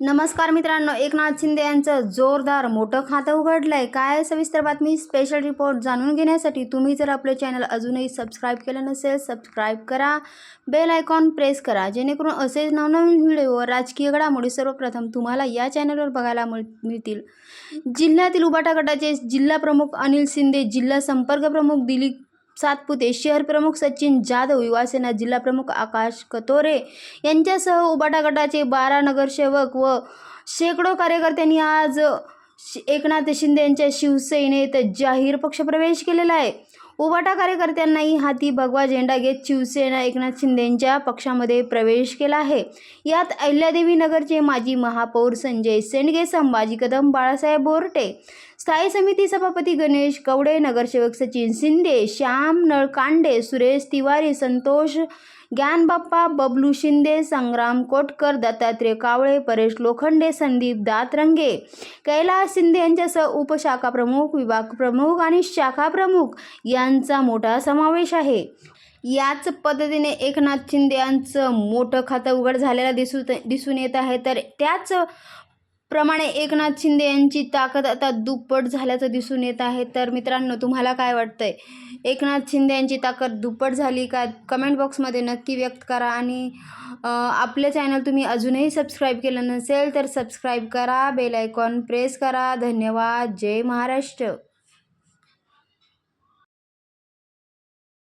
नमस्कार मित्रांनो एकनाथ शिंदे यांचं जोरदार मोठं खातं उघडलं आहे काय सविस्तर बातमी? स्पेशल रिपोर्ट जाणून घेण्यासाठी तुम्ही जर आपलं चॅनल अजूनही सबस्क्राईब केलं नसेल सबस्क्राईब करा. बेल आयकॉन प्रेस करा जेणेकरून असेच नवनवीन व्हिडिओ राजकीय घडामोडी सर्वप्रथम तुम्हाला या चॅनलवर बघायला मिळ मिळतील. जिल्ह्यातील उबाटा गटाचे जिल्हा प्रमुख अनिल शिंदे जिल्हा संपर्क प्रमुख दिलीप सातपुते शहर प्रमुख सचिन जाधव युवासेना जिल्हा प्रमुख आकाश कतोरे यांच्यासह उबाटा गटाचे बारा नगरसेवक व शेकडो कार्यकर्त्यांनी आज एकनाथ शिंदे यांच्या शिवसेनेत जाहीर पक्षप्रवेश केलेला आहे. उबाटा कार्यकर्त्यांनाही हाती भगवा झेंडा घेत शिवसेना एकनाथ शिंदेंच्या पक्षामध्ये प्रवेश केला आहे. यात अहिल्यादेवी नगरचे माजी महापौर संजय सेंडगे संभाजी कदम बाळासाहेब बोरटे स्थायी समिती सभापती गणेश कवडे नगरसेवक सचिन शिंदे श्याम नळकांडे सुरेश तिवारी संतोष ज्ञानबाप्पा बबलू शिंदे संग्राम कोटकर दत्तात्रय कावळे परेश लोखंडे संदीप दातरंगे कैलास शिंदे यांच्यासह उपशाखा प्रमुख विभाग प्रमुख आणि शाखा प्रमुख यांचा मोठा समावेश आहे. याच पद्धतीने एकनाथ शिंदे यांचं मोठं खातं उघड झालेलं दिसू दिसून येत आहे. तर त्याच प्रमाणे एकनाथ शिंदे यांची ताकद आता दुप्पट झाल्याचं दिसून येत आहे. तर मित्रांनो तुम्हाला काय वाटतंय? एकनाथ शिंदे यांची ताकद दुप्पट झाली का? कमेंट बॉक्समध्ये नक्की व्यक्त करा आणि आपले चॅनल तुम्ही अजूनही सबस्क्राईब केलं नसेल तर सबस्क्राईब करा बेल आयकॉन प्रेस करा. धन्यवाद. जय महाराष्ट्र.